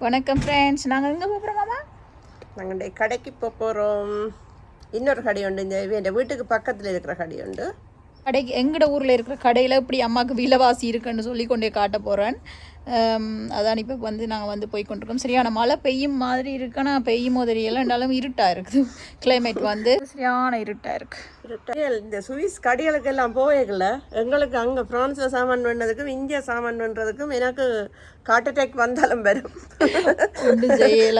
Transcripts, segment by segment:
வணக்கம் ஃப்ரெண்ட்ஸ் நாங்கள் எங்கே போகிறோமாமா நாங்கள் இந்த கடைக்கு போக போகிறோம் இன்னொரு கடை உண்டு. இந்த என் வீட்டுக்கு பக்கத்தில் இருக்கிற கடை உண்டு. கடைக்கு எங்கட ஊரில் இருக்கிற கடையில் இப்படி அம்மாவுக்கு விலைவாசி இருக்குன்னு சொல்லி கொண்டே காட்ட போகிறேன் அதான் இப்போ வந்து நாங்கள் வந்து போய் கொண்டிருக்கோம். சரியான மழை பெய்யும் மாதிரி இருக்கு. ஆனால் பெய்யும் போது தெரியல ரெண்டாலும் இருட்டாக இருக்குது. கிளைமேட் வந்து சரியான இருட்டாக இருக்குது இந்த சுவிஸ் கடைகளுக்கு எல்லாம் போவேகல எங்களுக்கு அங்கே ஃப்ரான்ஸில் சாமான் பண்ணதுக்கும் இந்தியா சாமான் பண்ணுறதுக்கும் எனக்கு ஹார்ட் அட்டாக் வந்தாலும் வரும்.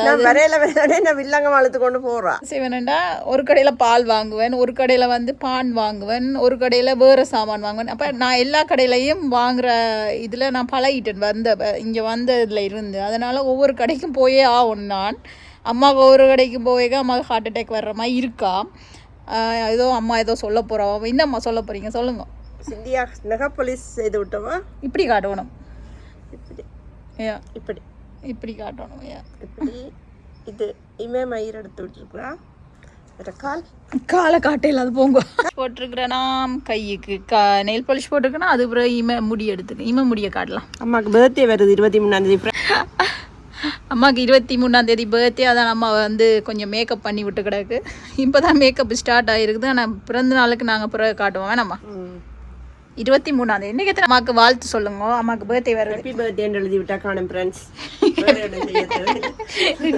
நான் வரையில வேணாடே நான் வில்லங்க மாலத்து கொண்டு போகிறேன் செய்வேன்டா ஒரு கடையில் பால் வாங்குவேன் ஒரு கடையில் வந்து பான் வாங்குவேன் ஒரு கடையில் வேறு சாமான் வாங்குவேன். அப்போ நான் எல்லா கடையிலையும் வாங்குற இதில் நான் பழகிட்டேன் வந்த இங்கே வந்த இதில் இருந்து. அதனால் ஒவ்வொரு கடைக்கும் போயே ஆகணும் நான் அம்மாவுக்கு ஒவ்வொரு கடைக்கும் போவேக அம்மாவுக்கு ஹார்ட் அட்டாக் வர்ற மாதிரி இருக்கா? ஏதோ அம்மா ஏதோ சொல்ல போகிறா இந்த அம்மா சொல்ல போகிறீங்க சொல்லுங்க. சிந்தியா நகை போலீஸ் செய்து விட்டோமா இப்படி காட்டணும். இப்படி. ஏ. இப்படி. இப்படி காட்டணும். ஏ. இப்படி. இது இமே மயிர் எடுத்து விட்டுருக்குறா. கால். காலை காட்டையில் அது போங்க. போட்டிருக்கிறேன்னா கையுக்கு கா நெயில் பாலிஷ் போட்டிருக்கேன்னா அது பிறகு இம முடி எடுத்துக்க. இம முடியை காட்டலாம். அம்மாவுக்கு பர்த்டே வருது இருபத்தி மூணாந்தேதி அம்மாவுக்கு இருபத்தி மூணாம் தேதி பர்த்டே அதான் அம்மா வந்து கொஞ்சம் மேக்கப் பண்ணி விட்டு கிடக்கு. இப்போ தான் மேக்கப் ஸ்டார்ட் ஆகிருக்குது ஆனால் பிறந்த நாளுக்கு நாங்கள் பிறகு காட்டுவோம். வேணாம்மா ம். இருபத்தி மூணாம் தேதி. இன்னைக்கு எத்தனை அம்மாவுக்கு வாழ்த்து சொல்லுங்க. அம்மாவுக்கு பர்த்டே வருது ஹாப்பி பர்த்டேன்னு எழுதி விட்டா காணும் ஃப்ரெண்ட்ஸ்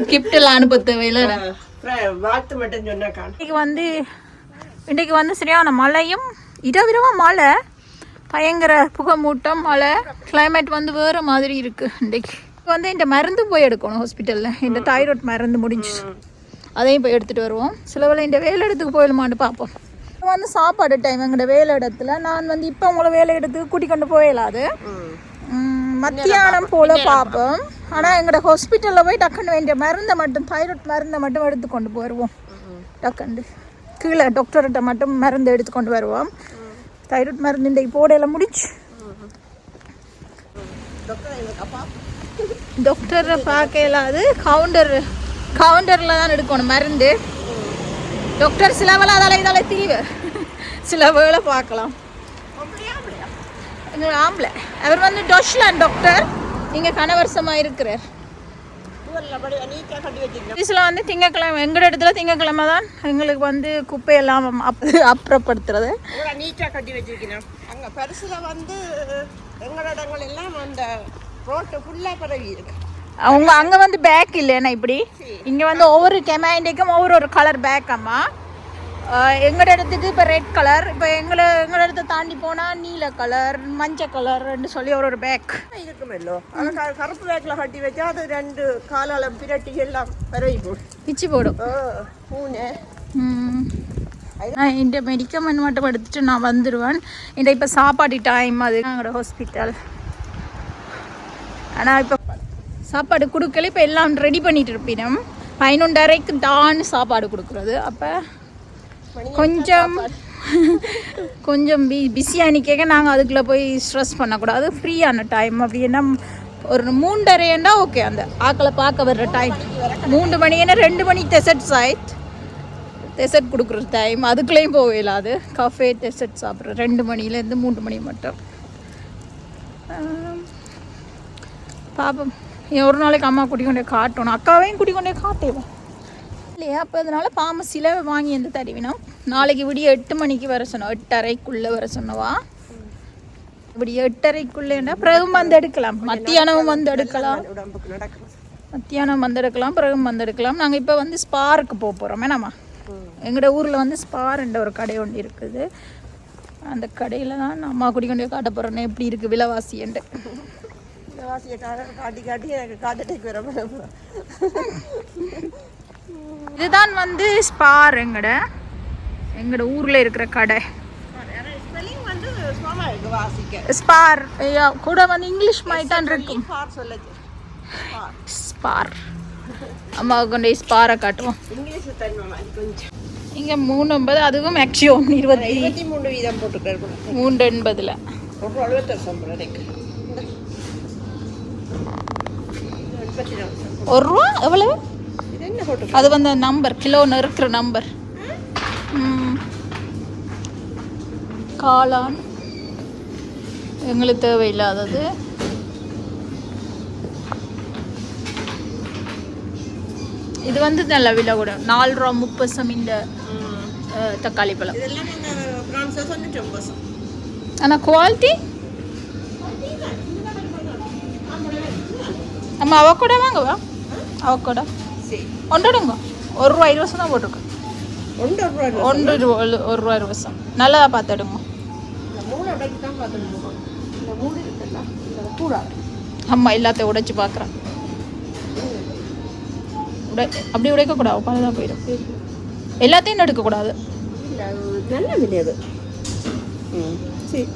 கிஃப்ட் எல்லாம் அனுப்ப தேவையில்லை. வாழ்த்து மட்டும் சொன்னா இன்னைக்கு வந்து இன்றைக்கு வந்து சரியான மழையும் இரவிரவா மழை. பயங்கர புகைமூட்டம் மழை. Climate வந்து வேறு மாதிரி இருக்குது இன்றைக்கு இப்போ வந்து இந்த மருந்து போய் எடுக்கணும் ஹாஸ்பிட்டலில் இந்த தைராய்டு மருந்து முடிஞ்சு அதையும் போய் எடுத்துகிட்டு வருவோம். சில வேளை இந்த வேலை இடத்துக்கு போயிடலான்னு பார்ப்போம். இப்போ வந்து சாப்பாடு டைம் எங்களோட வேலை இடத்துல நான் வந்து இப்போ உங்களை வேலை இடத்துக்கு கூட்டி கொண்டு போயிடலாது மத்தியானம் போல் பார்ப்போம் ஆனால் எங்களோட ஹாஸ்பிட்டலில் போய் டக்குன்னு வேண்டிய மருந்தை மட்டும் தைராய்டு மருந்தை மட்டும் எடுத்து கொண்டு போயிடுவோம் டக்குண்டு கீழே டாக்டர்கிட்ட மட்டும் மருந்து எடுத்து கொண்டு வருவோம். தைராய்டு மருந்து இன்றைக்கு போடையில முடிச்சு டாக்டரை பார்க்க இயலாது. கவுண்டர் கவுண்டரில் தான் எடுக்கணும் மருந்து. வேலை அதால இதால திரிவு சில வேலை பார்க்கலாம். எங்கள் ஆம்பளை. அவர் வந்து டொஷ்லான் டாக்டர் இங்கே கனவரசமாக இருக்கிறார். இதில் வந்து திங்கக்கிழமை எங்களோட இடத்துல திங்கக்கிழமை தான் எங்களுக்கு வந்து குப்பையெல்லாம் அப் அப்புறப்படுத்துறது. நீட்டாக கட்டி வச்சிருக்கணும் அங்கே பரிசில் வந்து எங்களோட இடங்கள் எல்லாம் அந்த ரோட்டு ஃபுல்லாக பரவி இருக்கு. அவங்க அங்கே வந்து பேக் இல்லைன்னா இப்படி? இங்கே வந்து ஒவ்வொரு கெமாண்டிக்கும் ஒவ்வொரு ஒரு கலர் பேக் அம்மா. எங்களோட இடத்துக்கு இப்போ ரெட் கலர் இப்போ எங்களை எங்களோட இடத்த தாண்டி போனால் நீல கலர் மஞ்சள் கலர்னு சொல்லி ஒரு ஒரு பேக் இருக்குமல்லோ கருப்பு பேக்கில் கட்டி வச்சா அது ரெண்டு காலால பிரட்டி எல்லாம் பரவி போடும். பிச்சு போடும். பூனை. இந்த மெடிக்கமெண்ட் மட்டும் எடுத்துட்டு நான் வந்துடுவேன் இந்த இப்போ சாப்பாடு டைம் அது. எங்களோட ஹாஸ்பிட்டல் ஆனால் இப்போ சாப்பாடு கொடுக்கல இப்போ எல்லாம் ரெடி பண்ணிட்டு இருப்பினோம். பதினொன்றரைக்கு தான் சாப்பாடு கொடுக்குறது. அப்போ கொஞ்சம் கொஞ்சம் பி பிஸியாக நிற்க நாங்கள் அதுக்குள்ளே போய் ஸ்ட்ரெஸ் பண்ணக்கூடாது. ஃப்ரீயான டைம் அப்படின்னா ஒரு மூன்றரைன்னா ஓகே அந்த ஆக்களை பார்க்க வர்ற டைம் மூன்று மணின்னா ரெண்டு மணி டெசர்ட்ஸ் சைட் டெசர்ட் கொடுக்குற டைம் அதுக்குள்ளேயும் போக இல்லாது கஃபே டெசர்ட் சாப்பிட்ற ரெண்டு மணிலேருந்து மூன்று மணி மட்டும். பாப்போம். ஒரு நாளைக்கு அம்மா கூட்டி கொண்டே காட்டணும் அக்காவையும் கூட்டி கொண்டே காட்டேவோம் இல்லையா? அப்போ அதனால் பாமசியில் வாங்கி வந்து தருவினோம். நாளைக்கு விடிய எட்டு மணிக்கு வர சொன்னோம். எட்டரைக்குள்ளே வர சொன்னவா விடிய எட்டரைக்குள்ளேன்னா பிறகும் வந்து எடுக்கலாம். மத்தியானம் வந்து எடுக்கலாம். மத்தியானம் வந்து எடுக்கலாம் பிறகு வந்து எடுக்கலாம். நாங்கள் இப்போ வந்து ஸ்பாருக்கு போக போகிறோம் வேணாமா எங்களோட ஊரில் வந்து ஸ்பார்ன்ற ஒரு கடை ஒன்று இருக்குது. அந்த கடையில் தான் நான் அம்மா குடி கொண்டு காட்ட போகிறேன்னு எப்படி இருக்குது விலைவாசி என்று. வாசியை கா- காட்டி காட்டி எனக்கு காட்டடைக்கு வர இதுதான் வந்து ஸ்பார் எங்கட எங்களோட ஊரில் இருக்கிற கடை. இருக்கு ஸ்பார் ஐயா கூட வந்து இங்கிலீஷ் சொல்லுது. பார் ஸ்பார் அம்மாவுக்கு கொண்டு போய் ஸ்பாரை காட்டுவோம். இங்கே மூணு ஐம்பது அதுவும் மேக்ஸிமம் இருபத்தி இருபத்தி மூணு வீதம் போட்டுருக்காரு மூன்று எண்பதில் ஒரு ரூபா? எவ்வளவு? அது வந்து நம்பர் கிலோ நெருக்கிற நம்பர். காளான். எங்களுக்கு தேவையில்லாதது. இது வந்து நல்ல விலை கூட. நாலு ரூபா முப்பது சம் இந்த தக்காளி பழம். ஆனால் குவாலிட்டி நம்ம அவக்கூட வாங்கவா அவக்கூட சரி ஒன்றுடுங்க ஒரு ரூபா இருபது வருஷம் தான் போட்டிருக்கு ஒன்று ரூபா ஒரு ரூபா இருபது வருஷம் நல்லதாக தான் இந்த கூடாது அம்மா எல்லாத்தையும் உடைச்சு பார்க்குறேன் உடை அப்படி உடைக்கக்கூடாது பலதாக போயிடும் எல்லாத்தையும் எடுக்கக்கூடாது நல்ல விலை அது ம் சரி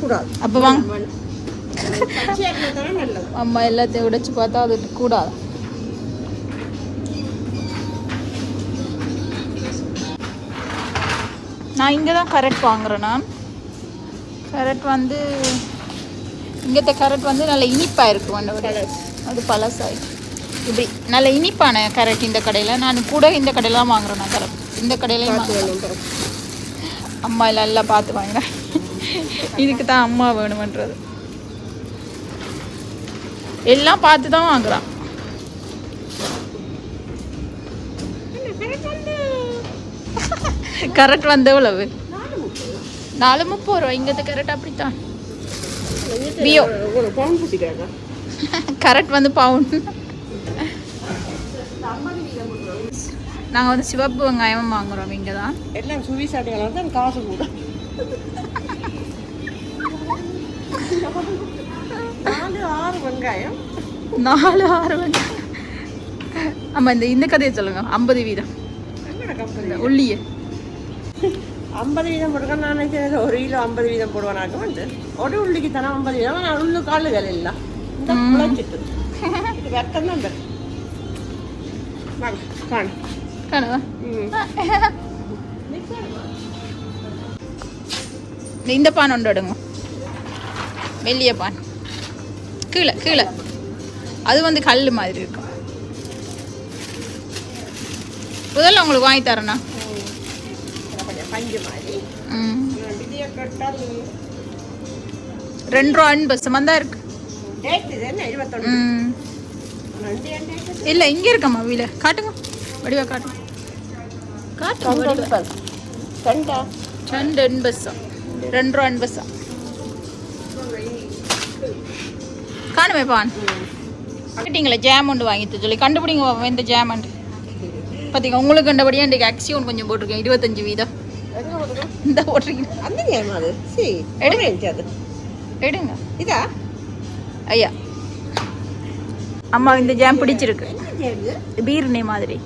கூடாது அப்போ வாங்க அம்மா எல்லாத்தையும் உடைச்சு பார்த்தா அது கூடாது. நான் இங்கே தான் கரெக்ட் வாங்குறேன் நான். கரெக்ட் வந்து இங்கத்த கரெக்ட் வந்து நல்ல இனிப்பாக இருக்கும் அது பழசாயிடுச்சு இப்படி நல்ல இனிப்பான கரெக்ட் இந்த கடையில். நான் கூட இந்த கடையில் தான் வாங்குறேன் நான் கரெக்ட் இந்த வாங்குறேன். அம்மா எல்லாம் எல்லாம் பார்த்து வாங்குறேன் இதுக்கு தான் அம்மா வேணுமன்றது. எல்லாம் பார்த்து தான் வாங்குறான். கரெக்ட் வந்து எவ்வளவு நாலு முப்பது ரூபா. இங்கத்த கரெக்ட் அப்படித்தான். கரெக்ட் வந்து பவுன் நாங்கள் வந்து சிவப்பு வெங்காயம் வாங்குறோம். இங்கே தான் எல்லாம் சுவிசாட்டிகளாக தான் காசு கூட. வெங்காயம். நாலு ஆறு வெங்காயம். ஆமாம் இந்த இந்த கதையை சொல்லுங்க. ஐம்பது வீதம். உள்ளியே. ஐம்பது வீதம் போட்டுக்க நான் நினைச்சேன் ஒரு கிலோ ஐம்பது வீதம் போடுவானாக்க வந்து. ஒரு உள்ளிக்கு தானே ஐம்பது வீதம். நான் உள்ளு காலுகள் இல்லை. இந்த முளைச்சிட்டு. இது வெட்டம் தான் வாங்க காணு காணுவா? இந்த பான் ஒன்று எடுங்க. வெள்ளிய பான். கீழே கீழே. அது வந்து கல் மாதிரி இருக்கும். முதல்ல உங்களுக்கு வாங்கி தரேண்ணா ரெண்டு ரூபா அன்பு சமந்தா இருக்கு. இல்லை இங்கே இருக்கம்மா வீல காட்டுங்க. வடிவா காட்டுங்க. காட்டுங்க ரெண்டு எண்பசம் ரெண்டு ரூபா எண்பசம் காணுமே பான் கேட்டீங்களே ஜாம் ஒன்று வாங்கிட்டு சொல்லி. கண்டுபிடிங்க பாப்போம் எந்த ஜாம் பார்த்தீங்க உங்களுக்கு கண்டபடியாக இன்றைக்கு அக்சியோன் கொஞ்சம் போட்டிருக்கேன். இருபத்தஞ்சு வீதம். இந்த போட்டிருக்கீங்க. அந்த அது? சரி எடுங்க. அது. எடுங்க. இதா? ஐயா. அம்மா இந்த ஜாம் பிடிச்சிருக்கு. ஜேம் பீர்னே மாதிரி.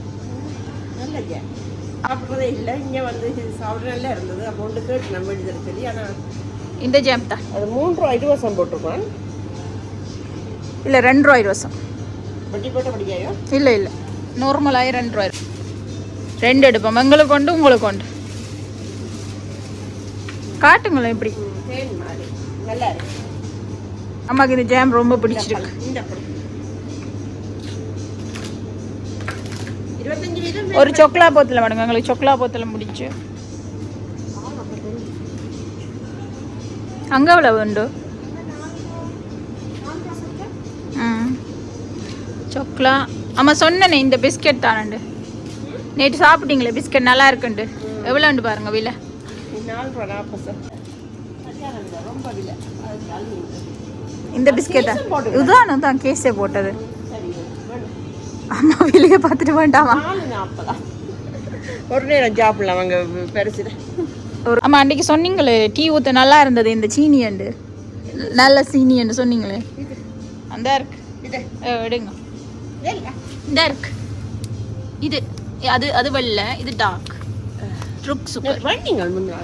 நல்ல ஜேம் சாப்பிட்றதே இல்லை. இங்கே வந்து சாப்பிட்ற நல்லா இருந்தது. அப்போ ஒன்று கேட்டு நம்ம எழுதுறது சொல்லி ஆனால் இந்த ஜாம் தான். அது மூன்று ரூபா இருபது போட்டிருக்கோம் இல்லை ரெண்டு ரூபா இருவசம் வட்டி போட்ட படிக்காயோ? இல்லை இல்லை. நார்மலாகி ரெண்டு எடுப்போம். எங்களுக்கு கொண்டு உங்களுக்கு கொண்டு. காட்டுங்களேன் இப்படி. அம்மாக்கு இந்த ஜாம் ரொம்ப பிடிச்சிருக்கு. ஒரு சொக்லா போத்தில் மேடம் எங்களுக்கு சொக்லா போத்தில் முடிச்சு அங்கே எவ்வளோ உண்டு? சொக்லா ஆமாம் சொன்னேனே இந்த பிஸ்கெட் தானண்டு நேற்று சாப்பிட்டீங்களே பிஸ்கெட் நல்லா இருக்குண்டு எவ்வளோண்டு பாருங்க விலை? இந்த பிஸ்கெட்டா? கேஸும் போடுங்க. இதுதான் தான் கேஸே போட்டது. அம்மா வெளியே பார்த்துட்டு வேண்டாமா? ஒரு நேரம் சாப்பிடலாம் அவங்க பெருசுல. ஒரு ஆமாம் அன்றைக்கி சொன்னீங்களே டீ ஊற்ற நல்லா இருந்தது இந்த சீனி அண்டு நல்ல சீனி அண்டு சொன்னீங்களே. அந்த இருக்கு. எடுங்க. இந்த இருக்கு இது அது அது வெள்ளை இது டார்க் ருக் சூப்பர்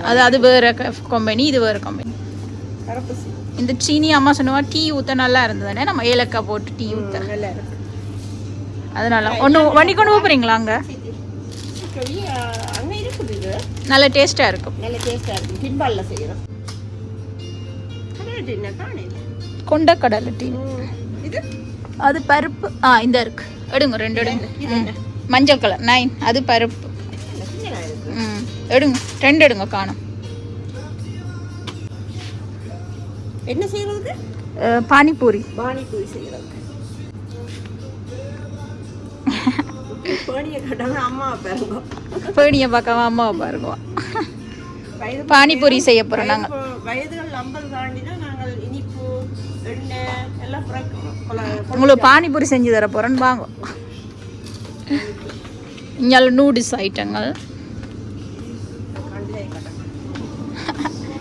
அது அது வேற கம்பெனி இது வேற கம்பெனி. இந்த சீனி அம்மா சொன்னவா டீ ஊற்ற நல்லா இருந்ததுனே நம்ம ஏலக்காய் போட்டு டீ ஊற்ற அதனால ஒன்று வண்டி கொண்டு போகிறீங்களா அங்கே? நல்ல டேஸ்ட்டாக இருக்கும். நல்ல டேஸ்டாக இருக்கும் பின்பாலில் செய்கிறோம் காணையில் கொண்டக்கடலை டீ இது? அது பருப்பு. ஆ இந்த இருக்கு. எடுங்க ரெண்டு எடுங்க. மஞ்சள் கலர். நைன் அது பருப்பு. ம். எடுங்க ரெண்டு எடுங்க காணும். என்ன செய்யறதுக்கு? அஹ், பானிபூரி. பானிபூரி செய்யறதுக்கு. பேணியை கட்டாம அம்மா பாருங்க. பேணியை பார்க்காம அம்மாவை பாருங்க. பானிபூரி செய்ய போகிறோம் நாங்கள் வயது- வயதுகள் ஐம்பது தாண்டினா நாங்கள் இனிப்பு எண்ணெய் எல்லாம் உங்களுக்கு பானிபூரி செஞ்சு தர போகிறேன்னு வாங்க. இங்கே நூடுல்ஸ் ஐட்டங்கள்.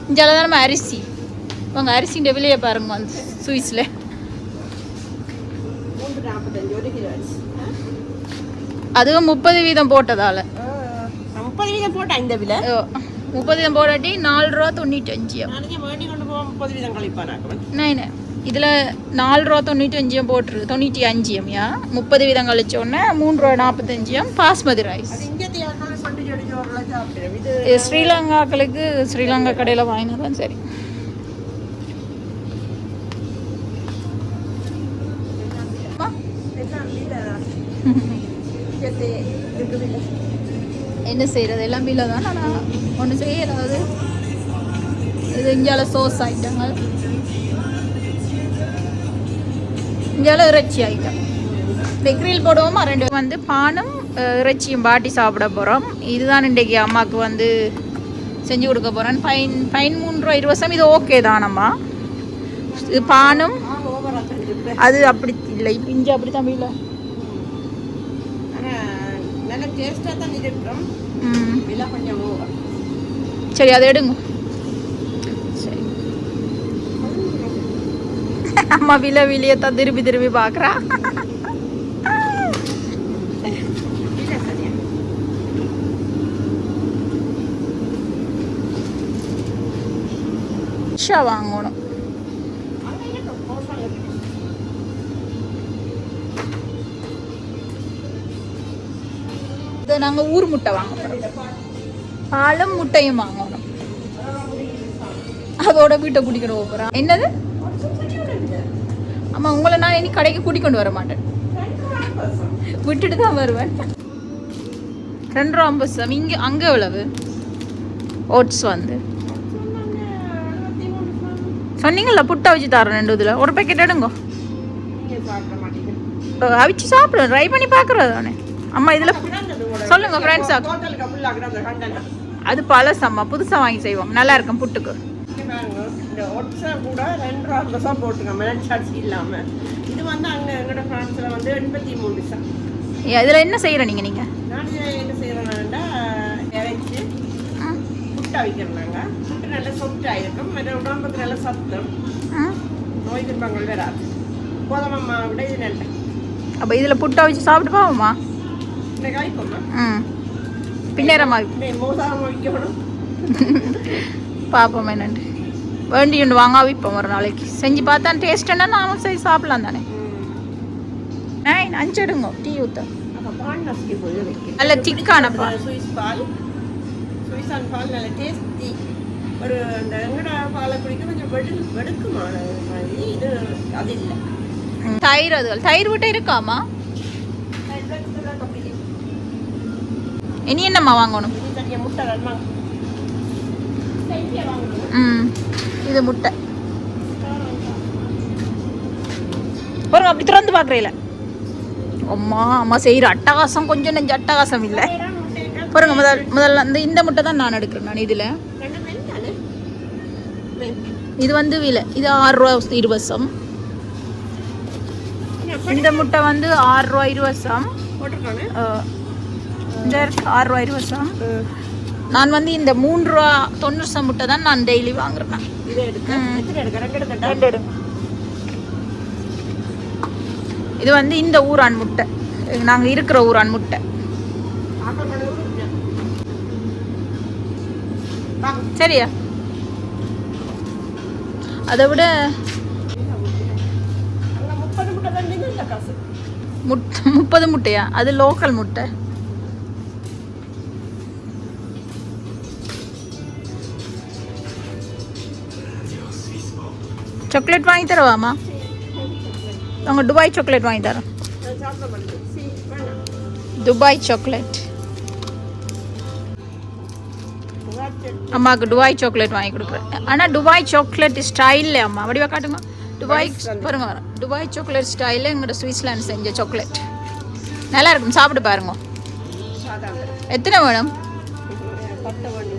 இங்கே நம்ம அரிசி. உங்கள் அரிசிൻ്റെ விலையை பாருங்க வந்து சுவிஸில். அதுவும் முப்பது வீதம் போட்டதால். முப்பது வீதம் போட்டா இந்த விலை? முப்பது வீதம் கொண்டு போவோம் முப்பது வீதம் கழிப்பானாக்குவன் நைனு. இதில் நாலு ரூபா தொண்ணூற்றஞ்சியம் போட்டுரு. தொண்ணூற்றி அஞ்சியம்யா முப்பது வீதம் கழிச்சோடனே மூணு ரூபா நாற்பத்தஞ்சியம் பாஸ்மதி ரைஸ். ஸ்ரீலங்காக்களுக்கு ஸ்ரீலங்கா கடையில் வாங்கினா தான் சரி. செய்கிறது எல்லாம் பில்ல தான். ஆனால் ஒன்று செய்ய ஏதாவது இது இந்தியாவில் சோஸ் ஐட்டங்கள் இந்தியாவில் இறைச்சி ஐட்டம் இந்த போடுவோமா? ரெண்டு வந்து பானும் இறைச்சியும் பாட்டி சாப்பிட போகிறோம் இதுதான் இன்றைக்கு அம்மாவுக்கு வந்து செஞ்சு கொடுக்க போகிறேன் ஃபைன் ஃபைன் மூணு ரூபா இருபது வருஷம் இது ஓகே தானம்மா இது பானும் அது அப்படி இல்லை. பிஞ்சு அப்படி தான் இல்லை டேஸ்ட்டாக தான் இருக்கிறோம் ம். விலை கொஞ்சம் ஓவர் சரி அதை எடுங்க. சரி. அம்மா வில விலையை தான் திருப்பி திருப்பி பார்க்குறா. ஷா வாங்கணும். இது நாங்கள் ஊர் முட்டை வாங்க போகிறோம் பாலும் முட்டையும் வாங்கணும். அதோட வீட்டை கூட்டிக்கிட்டு போகிறோம் என்னது? ஆமாம் உங்களை நான் இனி கடைக்கு கூட்டிக் கொண்டு வர மாட்டேன். விட்டுட்டு தான் வருவேன். ரெண்டு ரூபா ஐம்பது சம் இங்கே அங்கே எவ்வளவு? ஓட்ஸ் வந்து. சொன்னீங்கல்ல புட்டை வச்சு தரேன் ரெண்டு இதில். ஒரு பேக்கெட் எடுங்க. அவிச்சு சாப்பிடுவேன். ட்ரை பண்ணி பார்க்குறது தானே. அம்மா இதில் சொல்லுங்க ஃப்ரெண்ட்ஸா அது பழசம்மா புதுசாக வாங்கி செய்வோம். நல்லா இருக்கும் புட்டுக்கு. இந்த ஒட்ஸை கூட ரெண்டு ரூபா ரசம் போட்டுங்க மெனச்சாட்சி இல்லாமல் இது வந்து அங்கே எங்களோட ஃப்ரான்ஸில் வந்து எண்பத்தி மூணு டிசம் இதில் என்ன செய்கிற நீங்கள் நீங்கள் நான் என்ன செய்கிறேன்னா இறைச்சி புட்டை வைக்கிறோம் புட்டு நல்லா சொட்டாக இருக்கும் உடம்புக்கு நல்ல சத்தம். நோய் திரும்பங்கள் வராது. மாவை விட இது நல்ல அப்போ இதில் புட்டை வச்சு சாப்பிட்டு பாவோமா? இந்த காய்ப்போம்மா ம் பின்னேரமா மோசாமல் வைக்கணும் பார்ப்போம் என்னண்டு வேண்டி ஒன்று வாங்க விற்போம் ஒரு நாளைக்கு செஞ்சு பார்த்தா டேஸ்ட் என்ன நானும் சரி சாப்பிடலாம் தானே நைன் அஞ்சு எடுங்க டீ வைக்கணும் நல்ல திக்கான பால் சுவிஸ் பால் சுவிஸான் பால் நல்ல டேஸ்டி ஒரு அந்த எங்கட பாலை குடிக்க கொஞ்சம் வெடு வெடுக்குமான மாதிரி இது அது இல்லை. தயிர் அது தயிர் விட்ட இருக்காமா இனி என்னம்மா வாங்கணும்? ம் இது முட்டை. பாருங்க அப்படி திறந்து பார்க்குறீல. அம்மா அம்மா செய்கிற அட்டகாசம் கொஞ்சம் நெஞ்சு அட்டகாசம் இல்லை. பாருங்க முதல் முதல்ல இந்த இந்த முட்டை தான் நான் எடுக்கிறேன் நான் இதில். இது வந்து விலை இது ஆறு ரூபா இருவசம். இந்த முட்டை வந்து ஆறு ரூபா இருவசம் போட்டிருக்கானே அஹ், இந்த இருக்கு ஆறு ரூபா இருவசம் நான் வந்து இந்த மூணு ரூபா தொண்ணூறு சம் முட்டை தான் நான் டெய்லி வாங்குறேன். இதை வந்து இந்த ஊரான் முட்டை. நாங்கள் இருக்கிற ஊரான் முட்டை. சரியா? அதை விட முப்பது முட்டையா? அது லோக்கல் முட்டை. சாக்லேட் வாங்கி தரவாமா? அவங்க துபாய் சாக்லேட் வாங்கி தரோம் துபாய் சாக்லேட் அம்மாவுக்கு துபாய் சாக்லேட் வாங்கி கொடுக்குறேன். ஆனால் துபாய் சாக்லேட் ஸ்டைலில் அம்மா. வடிவா காட்டுங்க துபாய் பாருங்க துபாய் சாக்லேட் ஸ்டைலில் எங்களோட சுவிட்சர்லாந்து செஞ்ச சாக்லேட் நல்லா இருக்கும். சாப்பிட்டு பாருங்க. எத்தனை வேணும்? பத்து மணி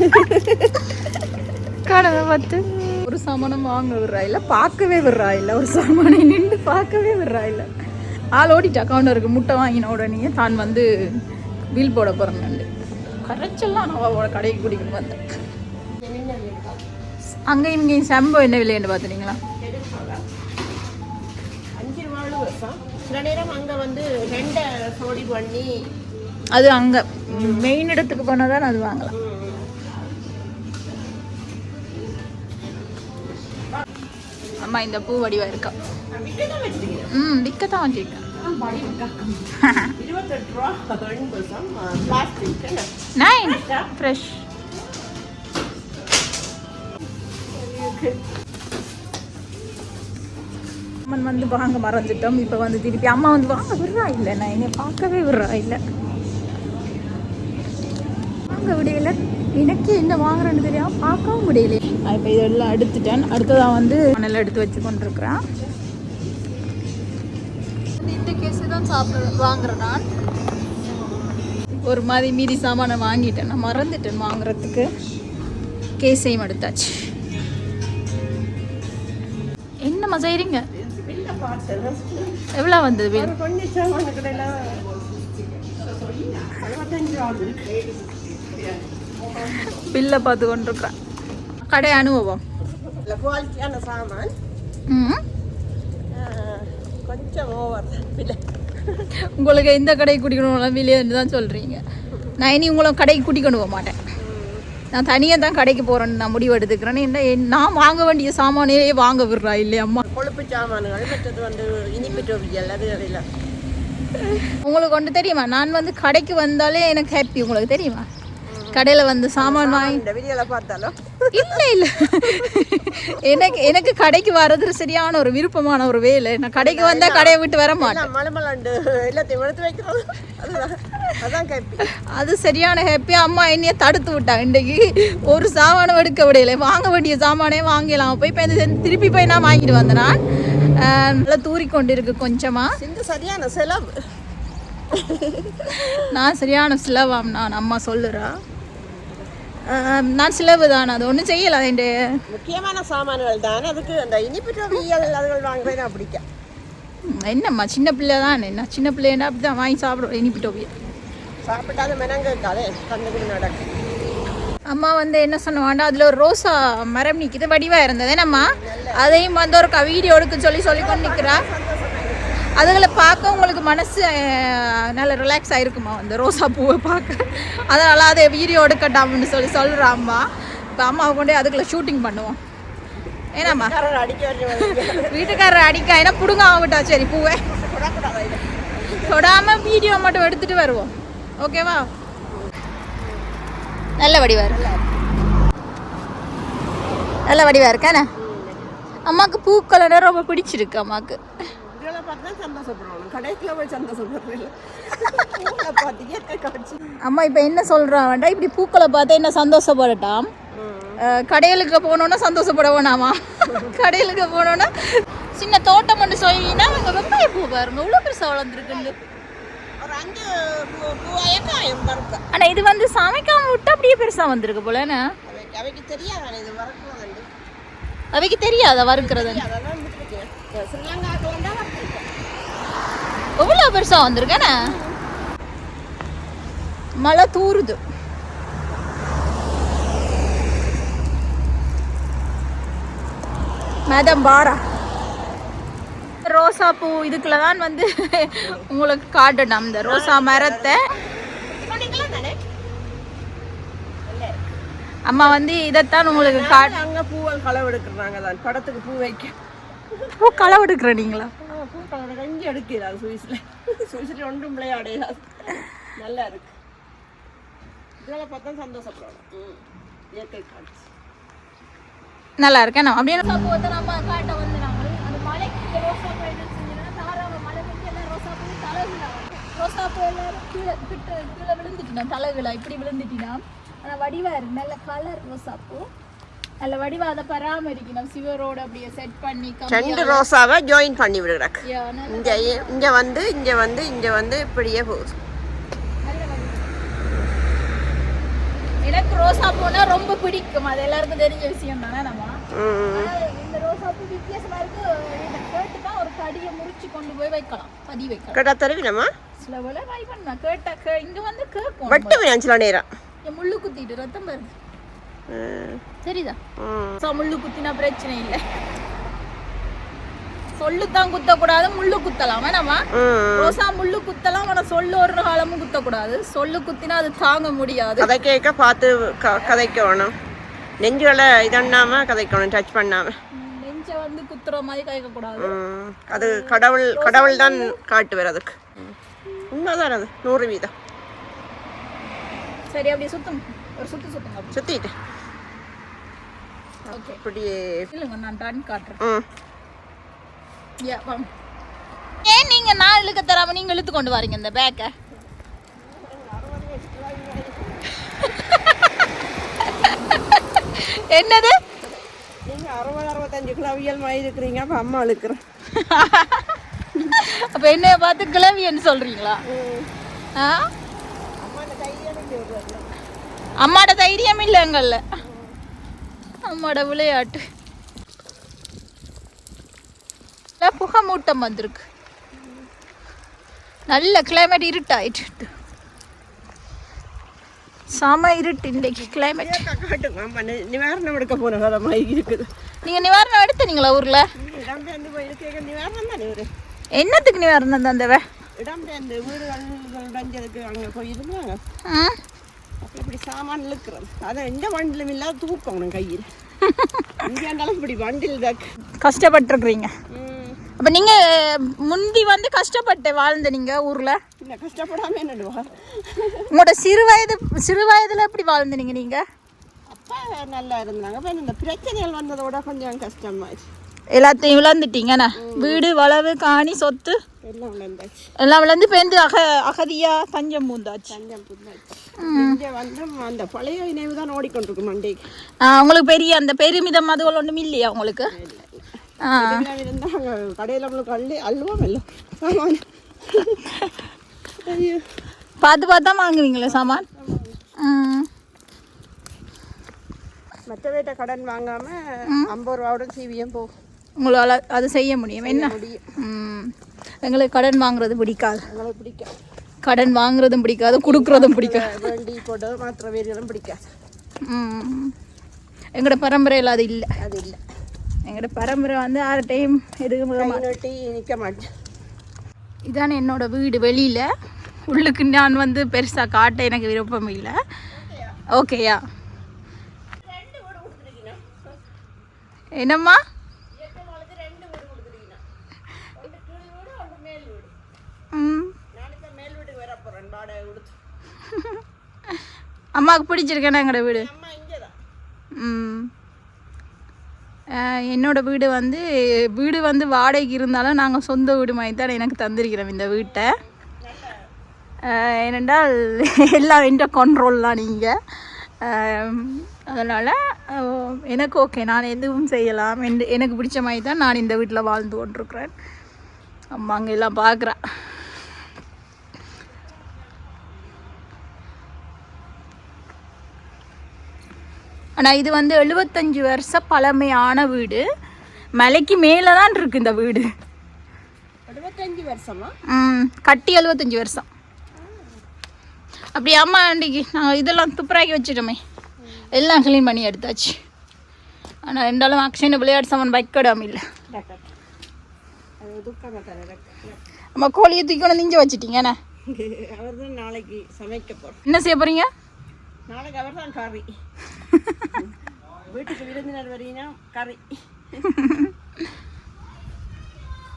கடவை பார்த்து. ஒரு சாமானம் வாங்க விடுறா இல்லை பார்க்கவே விடுறா இல்லை ஒரு சாமானை நின்று பார்க்கவே விடுறா இல்லை ஆள் ஓடிட்டா கவுண்டருக்கு முட்டை வாங்கின உடனே தான் வந்து பில் போட போகிறேன்னு கரைச்செல்லாம் நான் கடைக்கு குடிக்கணும் வந்தேன். அங்கே இங்கேயும் செம்பம் என்ன விலைன்னு பார்த்துனீங்களா அஞ்சு சில நேரம் அங்க வந்து ரெண்டை சோடி பண்ணி அது அங்கே மெயின் இடத்துக்கு போனால் தான் அது வாங்கலாம். அம்மா இந்த பூ வடிவா இருக்கா? வச்சிருக்கேன். ம் வச்சிருக்கேன். வருஷம் பிளாஸ்டிக் என்ன நைன் ஃப்ரெஷ் அம்மன் வந்து வாங்க மறந்துட்டோம். இப்போ வந்து திருப்பி அம்மா வந்து வாங்க விடுறா இல்லை? நான் என்னை பார்க்கவே விடுறா இல்லை? வாங்க முடியல எனக்கு என்ன வாங்குறேன்னு தெரியாம பார்க்கவும் முடியல. இப்போ இதெல்லாம் எடுத்துட்டேன் அடுத்ததான் வந்து மணல் எடுத்து வச்சு கொண்டிருக்கிறேன். இந்த கேஸ் தான் சாப்பிட வாங்குறேன் நான். ஒரு மாதிரி மீதி சாமானை வாங்கிட்டேன். நான் மறந்துட்டேன் வாங்குறதுக்கு. கேஸையும் எடுத்தாச்சு. என்னம்மா பார்த்தேன் எவ்வளோ வந்தது பில் ஒரு கொஞ்சம் சாமான கடையில் அறுபத்தஞ்சு ரூபா இருக்கு பில்லை பார்த்து கொண்டிருக்கிறேன். கடை அனுபவம். குவாலிட்டியான சாமான். கொஞ்சம் ஓவர் உங்களுக்கு எந்த கடைக்கு குடிக்கணும் வெளியேன்னு தான் சொல்கிறீங்க நான் இனி உங்களை கடைக்கு கூட்டிக்கொண்டு போக மாட்டேன். நான் தனியாக தான் கடைக்கு போகிறேன்னு நான் முடிவு எடுத்துக்கிறேன்னு என்ன என்- நான் வாங்க வேண்டிய சாமானே வாங்க விடுறா இல்லையா அம்மா? கொழுப்பு சாமான்கள் மற்றது வந்து இனிப்பு டோபியல் அது உங்களுக்கு ஒன்று தெரியுமா? நான் வந்து கடைக்கு வந்தாலே எனக்கு ஹாப்பி உங்களுக்கு தெரியுமா? கடையில் வந்து சாமான் வாங்கி இந்த வீடியோல பார்த்தாலும். இல்லை இல்லை. எனக்கு எனக்கு கடைக்கு வர்றது சரியான ஒரு விருப்பமான ஒரு வேலை. நான் கடைக்கு வந்தால் கடையை விட்டு வர மாட்டேன். அது சரியான ஹாப்பி அம்மா என்னைய தடுத்து விட்டாங்க இன்றைக்கு. ஒரு சாமானம் எடுக்க விடையில வாங்க வேண்டிய சாமானே வாங்கலாம் போய் இப்போ திருப்பி போய் நான் வாங்கிட்டு வந்தேன்? நான் நல்லா தூறி கொண்டு இருக்கு கொஞ்சமா. இந்த சரியான செலவு. நான் சரியான சிலவாம் நான் அம்மா சொல்லுறா. நான் சிலவு தான் அது ஒன்றும் செய்யலை என் முக்கியமான சாமான்கள் தான் அதுக்கு அந்த இனிப்பு அதுகள் வாங்கவே நான் பிடிக்கும் என்னம்மா சின்ன பிள்ளை தான் என்ன சின்ன பிள்ளைன்னா அப்படி தான் வாங்கி சாப்பிடுவோம் இனிப்பு டோபியை சாப்பிட்டாத மெனங்க இருக்காதே கண்ணுக்குடி நடக்கும் அம்மா வந்து என்ன சொன்னாண்டா அதில் ஒரு ரோசா மரம் நிற்கிது வடிவாக இருந்தது. என்னம்மா? அதையும் வந்து ஒரு வீடியோ எடுக்க சொல்லி சொல்லி கொண்டு நிற்கிறா அதுகளை பார்க்க உங்களுக்கு மனசு நல்ல ரிலாக்ஸ் ஆகிருக்குமா அந்த ரோசா பூவை பார்க்க. அதனால் அதை வீடியோ எடுக்கட்டாம்னு சொல்லி சொல்கிறா அம்மா இப்போ அம்மாவை கொண்டு அதுக்குள்ளே ஷூட்டிங் பண்ணுவோம். ஏனாம்மா வீட்டுக்காரர் அடிக்கா ஏன்னா பிடுங்க ஆகட்டா. சரி பூவை. தொடாமல் வீடியோ மட்டும் எடுத்துகிட்டு வருவோம். ஓகேவா நல்ல வடிவா இருக்கு. நல்ல வடிவா இருக்கானே அம்மாவுக்கு பூக்களை ரொம்ப பிடிச்சிருக்கு அம்மாவுக்கு இதெல்லாம் பார்த்தா சந்தோஷப்படுறோம். கடைக்குள்ள போய் சந்தோஷப்படுறேன். பூவை அம்மா இப்போ என்ன சொல்கிறான்டா இப்படி பூக்களை பார்த்து என்ன சந்தோஷப்படட்டாம்? அஹ், கடைகளுக்கு போனோன்னா சந்தோஷப்பட வேணாமா கடைகளுக்கு போனோன்னா சின்ன தோட்டம் ஒன்று சொல்லினா அங்கே வெங்காய பூ பாருங்க. இவ்வளோ பெருசாக பருப்பை ஆனால் இது வந்து சமைக்காம விட்டு அப்படியே பெருசாக வந்திருக்கு போலண்ணே அவைக்கு தெரியாதானே இது அவைக்கு தெரியாதா வறுக்கிறது எவ்வளோ பெருசாக வந்திருக்கேண்ணே மழை தூறுது மேடம் பாரா ரோசா பூ இதுக்குள்ள தான் வந்து உங்களுக்கு காட்டணும் இந்த ரோசா மரத்தை. அம்மா வந்து இதைத்தான் உங்களுக்கு காட் அங்கே பூவல் களவு எடுக்கிறாங்க தான். படத்துக்கு பூ வைக்க. பூ களவு எடுக்கிற நீங்களா களவு கஞ்சி எடுக்கிறாது சுவிஸில். சுவிஸில் ஒன்றும் விளையாடையாது நல்லா இருக்கு. இதெல்லாம் பார்த்தா சந்தோஷப்படணும் ம். இயற்கை காட்சி. நல்லா இருக்கேன். அப்படியே வந்து நம்ம காட்ட வந்து நாங்கள் அந்த மலைக்கு ரோசா பூ என்ன செஞ்சோம்னா தாராள மழை பெஞ்சு எல்லாம் ரோசா பூ தலைவிழா ரோசா பூ எல்லாரும் கீழே கிட்ட கீழே விழுந்துட்டினா தலைவிழா இப்படி விழுந்துட்டினா ஆனால் வடிவா இருக்கு. நல்ல கலர் ரோசா பூ அல்ல வடிவா அதை பராமரிக்கணும். சிவரோட அப்படியே செட் பண்ணி ரெண்டு ரோசாவை ஜாயின் பண்ணி நல்ல- இங்க இங்க வந்து இங்க வந்து இங்க வந்து இப்படியே போகுது நல்ல. எனக்கு ரோசா பூனா ரொம்ப பிடிக்கும். அது எல்லாருக்கும் தெரிஞ்ச விஷயம் தானே நம்ம? இந்த ரோசா பூ வித்தியாசமா இருக்கு. கேட்டுதான் ஒரு கடியை முறிச்சு கொண்டு போய் வைக்கலாம். பதி வைக்கலாம். கேட்டா தருவினமா? சில வேலை ட்ரை பண்ணா கேட்டா இங்க வந்து கேட்கும் வெட்டு வேணும் சில நேரம். முள்ளு குத்திட்டு ரத்தம் வருது. சரிதா முள்ளு குத்தினா பிரச்சனை இல்லை. சொல்லுத்தான் குத்தக்கூடாது முள்ளு குத்தலாம். வேணாமா. ரோசா முள்ளு குத்தலாம் ஆனா சொல்லு ஒரு காலமும் குத்தக்கூடாது. சொல்லு குத்தினா அது தாங்க முடியாது. கதை கேட்க பார்த்து கதைக்கணும். நெஞ்சுகளை இதண்ணாம கதைக்கணும் டச் பண்ணாம. நெஞ்ச வந்து குத்துற மாதிரி கேட்க கூடாது ம். அது கடவுள் கடவுள் தான் காட்டுவார் அதுக்கு. உண்மைதான் அது. நூறு வீதம். சரி அப்படியே சுத்தும். ஒரு சுத்து சுத்துங்க. அப்படி சுத்திட்டு. அப்படியே இல்லைங்க நான் டன் காட்டுறேன். ஏன் நீங்க நான் இழுக்க தராம நீங்க இழுத்து கொண்டு வரீங்க இந்த பேக்கை என்னது? நீங்க அறுபது அறுபத்தஞ்சு கிலோ உயல் மாதிரி இருக்கிறீங்க அப்ப அம்மா இழுக்கிறேன். அப்ப என்னைய பார்த்து கிளவின்னு சொல்றீங்களா? ஆ? அம்மாட தைரியம் இல்லை எங்கள்ல. அம்மாட விளையாட்டு. இல்ல, புகைமூட்டம் வந்திருக்கு. நல்ல கிளைமேட் இருட்டாயிட்டு. செம இருட்டு இன்றைக்கு கிளைமேட் நிவாரணம் எடுக்க போன இருக்குது. நீங்க நிவாரணம் எடுத்தீங்களா ஊர்ல? என்னத்துக்கு நிவாரணம் தந்தவ? இடம்பெயர்ந்து வீடுகள் உடைஞ்சதுக்கு அங்கே போயிருந்தாங்க இப்படி சாமான் இழுக்கிறது அதை எந்த வண்டிலும் இல்லாத தூக்கணும் கையில். இங்கே இருந்தாலும் இப்படி வண்டில் தாக்கு கஷ்டப்பட்டிருக்கிறீங்க. அப்ப நீங்க முந்தி வந்து கஷ்டப்பட்டு வாழ்ந்த நீங்க ஊர்ல? இல்லை கஷ்டப்படாம என்னடுவா உங்களோட சிறு வயது சிறு வயதுல எப்படி வாழ்ந்தீங்க நீங்க அப்பா நல்லா இருந்தாங்க. அப்போ இந்த பிரச்சனைகள் வந்ததோட கொஞ்சம் கஷ்டமாச்சு. எல்லாத்தையும் இழந்துட்டீங்கண்ணா வீடு வளவு காணி சொத்து? எல்லாம் விழுந்தாச்சு எல்லாம் விழுந்து பேருந்து அக அகதியா தஞ்சம் பூந்தாச்சு. தஞ்சம் புண்ணாச்சு இங்கே வந்து அந்த பழைய நினைவு தான் ஓடிக்கொண்டிருக்கு மண்டைக்கு உங்களுக்கு பெரிய அந்த பெருமிதம் அதுகள் ஒன்றும் இல்லையா உங்களுக்கு? கடையில் நம்மளுக்கு அள்ளி அள்ளுவோம் இல்லை பார்த்து பார்த்தா வாங்குவீங்களே சாமான்? மற்ற வீட்டை கடன் வாங்காம ஐம்பது ரூபாவோட சிவியம் போகும் உங்களால் அது செய்ய முடியும். என்ன? முடியும். எங்களுக்கு கடன் வாங்குறது பிடிக்காது. எங்களுக்கு பிடிக்கும் கடன் வாங்குறதும் பிடிக்காது கொடுக்குறதும் பிடிக்காது. வேண்டி போட்டு மாத்திர வீடுகளும் பிடிக்காது. எங்களோட பரம்பரையில் அது இல்லை. அது இல்லை. எங்களோட பரம்பரை வந்து ஆறு டைம் எதுவும் கை நட்டி நிற்க மாட்டேன். இதானே என்னோட வீடு வெளியில். உள்ளுக்கு நான் வந்து பெருசாக காட்ட எனக்கு விருப்பம் இல்லை. ஓகேயா? என்னம்மா ம் நான் இப்போ மேல் வீட்டுக்கு வர போகிறேன் வாடகை கொடுத்து. அம்மாவுக்கு பிடிச்சிருக்கேன்னா எங்களோட வீடு. ம். அஹ் என்னோட வீடு வந்து வீடு வந்து வாடகைக்கு இருந்தாலும் நாங்கள் சொந்த வீடு மாதிரி தான் எனக்கு தந்திருக்கிறோம் இந்த வீட்டை. ஏனென்றால் எல்லாம் என்ற கண்ட்ரோல்லாம் நீங்கள் அதனால் எனக்கு ஓகே நான் எதுவும் செய்யலாம். என்று எனக்கு பிடிச்ச மாதிரி தான் நான் இந்த வீட்டில் வாழ்ந்து கொண்டிருக்கிறேன். அம்மா அங்கே எல்லாம் பார்க்குறேன் ஆனால் இது வந்து எழுபத்தஞ்சு வருஷ பழமையான வீடு. மலைக்கு மேலே தான் இருக்கு இந்த வீடு. எழுபத்தஞ்சு வருஷமா? ம், கட்டி எழுபத்தஞ்சு வருஷம். அப்படி அம்மா ஆண்டிக்கு நாங்கள் இதெல்லாம் துப்புராக்கி வச்சிட்டோமே. எல்லாம் க்ளீன் பண்ணி எடுத்தாச்சு. ஆனால் ரெண்டாலும் அக்ஷன் விளையாட்டு சாமான் வைக்கடாம இல்லை. அம்மா கோழியை தூக்கி கொண்டு நிஞ்ச வச்சிட்டீங்கண்ணே அவர் நாளைக்கு சமைக்க போகிறோம் என்ன செய்ய போகிறீங்க நாளைக்கு அவர் தான் கறி. வீட்டுக்கு விருந்தினர் வரீங்கன்னா கறி.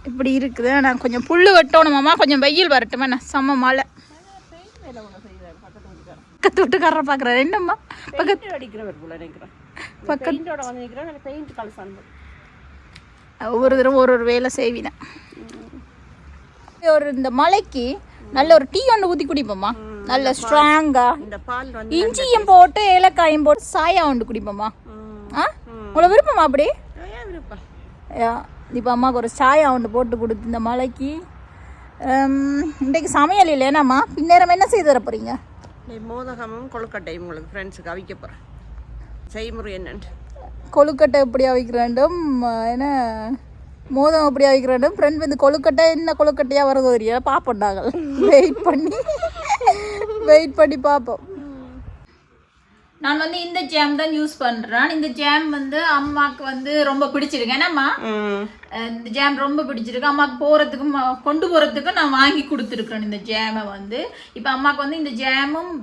இப்படி இருக்குது. நான் கொஞ்சம் புல் வெட்டணுமாம்மா கொஞ்சம் வெயில் வரட்டுமா? நான் செம்ம மழை. பக்கத்து பக்கத்து வீட்டுக்காரரை பார்க்குறேன் என்னம்மா? பெயிண்ட் அடிக்கிறவர் போல நினைக்கிறேன். பெயிண்டோட வந்து நிற்கிறேன் பெயிண்ட் கலசான் ஒவ்வொரு தடவை ஒரு ஒரு வேலை செய்வினேன் ஒரு இந்த மலைக்கு நல்ல ஒரு டீ ஒன்று ஊற்றி குடிப்போம்மா. நல்ல ஸ்ட்ராங்கா இந்த பால் வந்து இஞ்சியும் போட்டு ஏலக்காயும் போட்டு சாயா ஒன்று குடிப்போம்மா ம், ஆ. உங்களை விருப்பமா அப்படி? விருப்பம்? யா இப்போ அம்மாவுக்கு ஒரு சாயா ஒன்று போட்டு கொடுத்து இந்த மலைக்கு. இன்றைக்கு சமையல் இல்லைனாம்மா பின்னேரம் என்ன செய்து தர போகிறீங்க நீ மோதகமும் கொழுக்கட்டையும் உங்களுக்கு ஃப்ரெண்ட்ஸுக்கு அவிக்க போகிறேன் செய்முறை என்னன்ட்டு கொழுக்கட்டை எப்படி அவிக்க வேண்டும்? என்ன? மோதம் எப்படி அவிக்க வேண்டும்? ஃப்ரெண்ட் வந்து கொழுக்கட்டை என்ன கொழுக்கட்டையாக வரதோ தெரியல பார்ப்போம் நாங்கள் வெயிட் பண்ணி. வெயிட் பண்ணி பார்ப்போம் நான் வந்து இந்த ஜாம் தான் யூஸ் பண்ணுறேன் இந்த ஜாம் வந்து அம்மாவுக்கு வந்து ரொம்ப பிடிச்சிருக்கு. ஏன்னாம்மா இந்த ஜாம் ரொம்ப பிடிச்சிருக்கு. அம்மாவுக்கு போகிறதுக்கும் கொண்டு போகிறதுக்கும் நான் வாங்கி கொடுத்துருக்குறேன் இந்த ஜாமை வந்து. இப்போ அம்மாவுக்கு வந்து இந்த ஜாமும்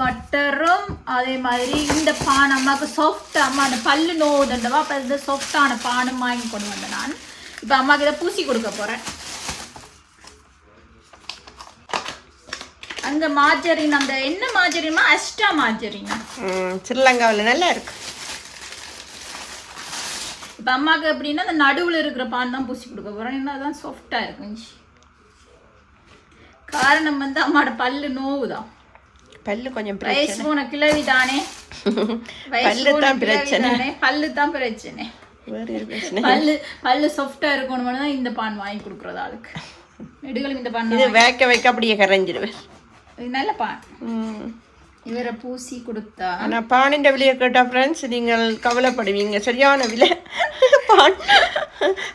பட்டரும் அதே மாதிரி இந்த பான் அம்மாவுக்கு சாஃப்ட் அம்மா அந்த பல்லு நோவுதுண்டவா அப்போ இந்த சாஃப்டான பானும் வாங்கி கொண்டு வந்தேன் நான். இப்போ அம்மாவுக்கு இதை பூசி கொடுக்க போகிறேன் அங்கே மாஜரின் அந்த என்ன மாஜரினா அஸ்டா மாஜரினா ஸ்ரீலங்காவில் நல்லா இருக்கு. இப்போ அம்மாவுக்கு எப்படின்னா அந்த நடுவில் இருக்கிற பான் தான் பூசி கொடுக்க போகிறேன் ஏன்னா அதான் சாஃப்டாக இருக்கும். காரணம் வந்து அம்மாவோட பல்லு நோவுதான். பல்லு கொஞ்சம் வயசு போன கிழவி தானே பல்லு தான் பிரச்சனை. பல்லு தான் பிரச்சனை. பல்லு பல்லு சாஃப்டாக இருக்கணும்னு தான் இந்த பான் வாங்கி கொடுக்குறது ஆளுக்கு நெடுகளும் இந்த பான் இது வேக்க வைக்க அப்படியே கரைஞ்சிடுவேன் இது நல்ல பான். இவரை பூசி கொடுத்தா ஆனால் பானிൻ്റെ விலையை கேட்டால் ஃப்ரெண்ட்ஸ் நீங்கள் கவலைப்படுவீங்க. சரியான விலை. பான்.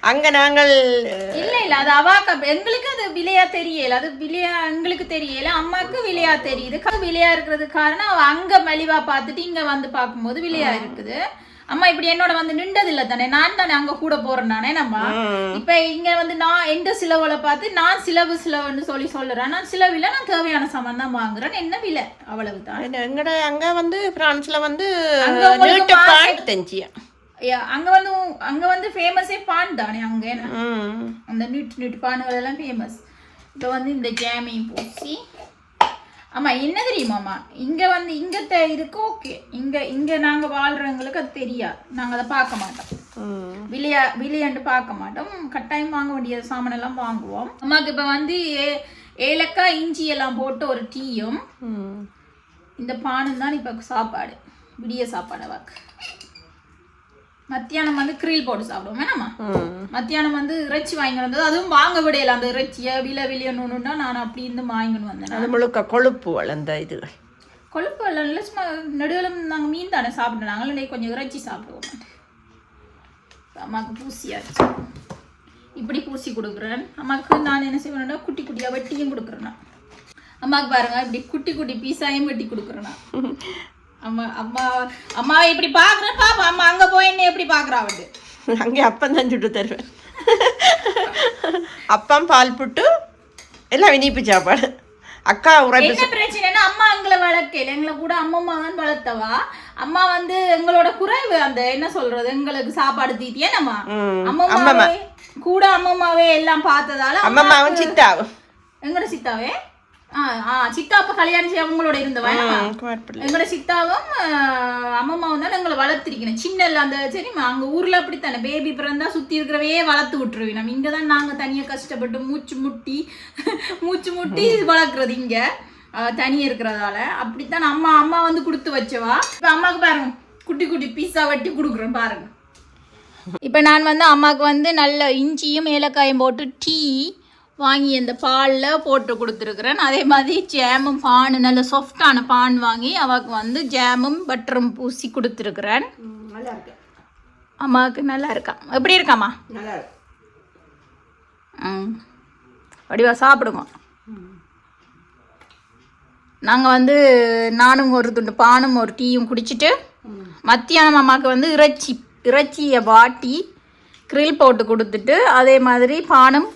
அங்கே நாங்கள் இல்ல இல்ல அது அவாக்கா எங்களுக்கு அது விலையா தெரியல. அது விலையா எங்களுக்கு தெரியல. அம்மாக்கு விலையா தெரியுது. விலையா இருக்கிறது காரணம் அவ அங்க மலிவா பார்த்துட்டு இங்க வந்து பார்க்கும்போது விலையா இருக்குது. அம்மா இப்படி என்னோட வந்து நின்றது இல்ல தானே. நான் தானே அங்க கூட போறேன் நானே நம்ம. இப்ப இங்க வந்து நான் எந்த சிலவுல பார்த்து நான் சிலவு சிலவுன்னு சொல்லி சொல்லுறேன். நான் சிலவில நான் தேவையான சாமான் தான் வாங்குறேன். என்ன விலை? அவ்வளவுதான். எங்கட அங்கே வந்து ஃப்ரான்ஸில் வந்து அங்க வந்து அங்க வந்து ஃபேமஸே பான் தானே அங்க அந்த நீட்டு நீட்டு பானுகள் எல்லாம் ஃபேமஸ் இப்போ வந்து இந்த ஜாமையும் பூசி ஆமா என்ன தெரியுமாம்மா இங்க வந்து இங்க தெ- இதுக்கு ஓகே. இங்க இங்க நாங்க வாழ்றவங்களுக்கு அது தெரியாது. நாங்க அதை பார்க்க மாட்டோம். ம். விலையா விலையாண்டு பார்க்க மாட்டோம். கட்டாயம் வாங்க வேண்டிய சாமான் எல்லாம் வாங்குவோம். அம்மாக்கு இப்போ வந்து ஏ- ஏலக்காய் இஞ்சி எல்லாம் போட்டு ஒரு டீயும். இந்த பானம் தான் இப்போ சாப்பாடு. விடிய சாப்பாடு வாக்கு மத்தியானம் வந்து கிரில் போட்டு சாப்பிடுவோம். வேணாமா? மத்தியானம் வந்து இறைச்சி வாங்கி வந்தது. அதுவும் வாங்க விடையில. அந்த இறைச்சியை விலை விலையணுன்னா நான் அப்படி இருந்து வாங்கின்னு வந்தேன். அது முழுக்க கொழுப்பு அந்த இதுகள். கொழுப்பு இல்லை சும்மா நடுவில் நாங்கள் மீன் தானே சாப்பிட்டோம் நாங்கள் இன்னைக்கு கொஞ்சம் இறைச்சி சாப்பிடுவோம். அம்மாவுக்கு பூசியாச்சு இப்படி பூசி கொடுக்குறேன். அம்மாவுக்கு நான் என்ன செய்வேன்னா குட்டி குட்டியாக வெட்டியும் கொடுக்குறேன். அம்மாவுக்கு பாருங்க இப்படி குட்டி குட்டி பீஸாயும் வெட்டி கொடுக்குறேன் அம்மா அம்மா அம்மாவை இப்படி பார்க்குறேன் பாப்பா அம்மா அங்கே போய் என்ன எப்படி பார்க்குறா அவட்டு அங்கே அப்பம் தான் சுட்டு தருவேன். அப்பம் பால் புட்டு எல்லாம் இனிப்பு சாப்பாடு. அக்கா என்ன பிரச்சனைனா அம்மா எங்களை வளர்க்கல. எங்களை கூட அம்மம்மா தான் வளர்த்தவா? அம்மா வந்து எங்களோட குறைவு அந்த என்ன சொல்றது எங்களுக்கு சாப்பாடு தீட்டியே நம்ம. அம்மம்மாவே கூட அம்மம்மாவே எல்லாம் பார்த்ததால அம்மம்மாவும் சித்தாவும். எங்களோட சித்தாவே? சித்தா அப்ப கல்யாணம் செய்ய அவங்களோட இருந்தவா எங்களோட சித்தாவும் ஆஹ், அம்மம்மாவும் தான் எங்களை வளர்த்திருக்கணும். சின்ன அந்த சரி அங்க ஊர்ல அப்படித்தானே. பேபி பிறந்தா சுத்தி இருக்கிறவையே வளர்த்து விட்டுருவோம் நம்ம. இங்க தான் நாங்க தனியா கஷ்டப்பட்டு மூச்சு முட்டி மூச்சு முட்டி வளர்க்குறது இங்க. தனியா இருக்கிறதால. அப்படித்தான் அம்மா அம்மா வந்து கொடுத்து வச்சவா. இப்ப அம்மாவுக்கு பாருங்க குட்டி குட்டி பீஸா வெட்டி கொடுக்குறேன் பாருங்க. இப்போ நான் வந்து அம்மாவுக்கு வந்து நல்ல இஞ்சியும் ஏலக்காயும் போட்டு டீ வாங்கி அந்த பாலில் போட்டு கொடுத்துருக்குறேன். அதே மாதிரி ஜாமும் பான் நல்ல சாஃப்டான பான் வாங்கி அவளுக்கு வந்து ஜாமும் பட்டரும் பூசி கொடுத்துருக்குறேன். நல்லா இருக்கு. அம்மாவுக்கு நல்லா இருக்கா? எப்படி இருக்காம்மா? நல்லா இருக்கு. ம். வடிவா சாப்பிடுங்க. நாங்கள் வந்து நானும் ஒரு துண்டு பானும் ஒரு டீயும் குடிச்சிட்டு மத்தியானம் அம்மாவுக்கு வந்து இறைச்சி இறைச்சியை வாட்டி கிரில் போட்டு கொடுத்துட்டு அதே மாதிரி பானும்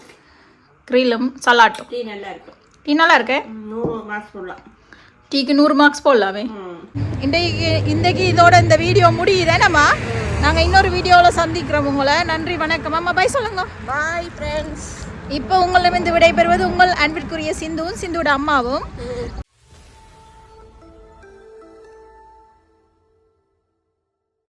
கிரிலும் சலாட்டும். டீ நல்லா இருக்கு டீ நல்லா இருக்கே நூறு மார்க்ஸ் போடலாம். டீக்கு நூறு மார்க்ஸ் போடலாமே. இன்றைக்கு இன்றைக்கு இதோட இந்த வீடியோ முடியுதேனம்மா நாங்கள் இன்னொரு வீடியோவில் சந்திக்கிறோம் உங்களை. நன்றி வணக்கம். அம்மா பை சொல்லுங்க. பாய் ஃப்ரெண்ட்ஸ் இப்போ உங்களிடமிருந்து விடைபெறுவது உங்கள் அன்பிற்குரிய சிந்துவும் சிந்துவோட அம்மாவும்.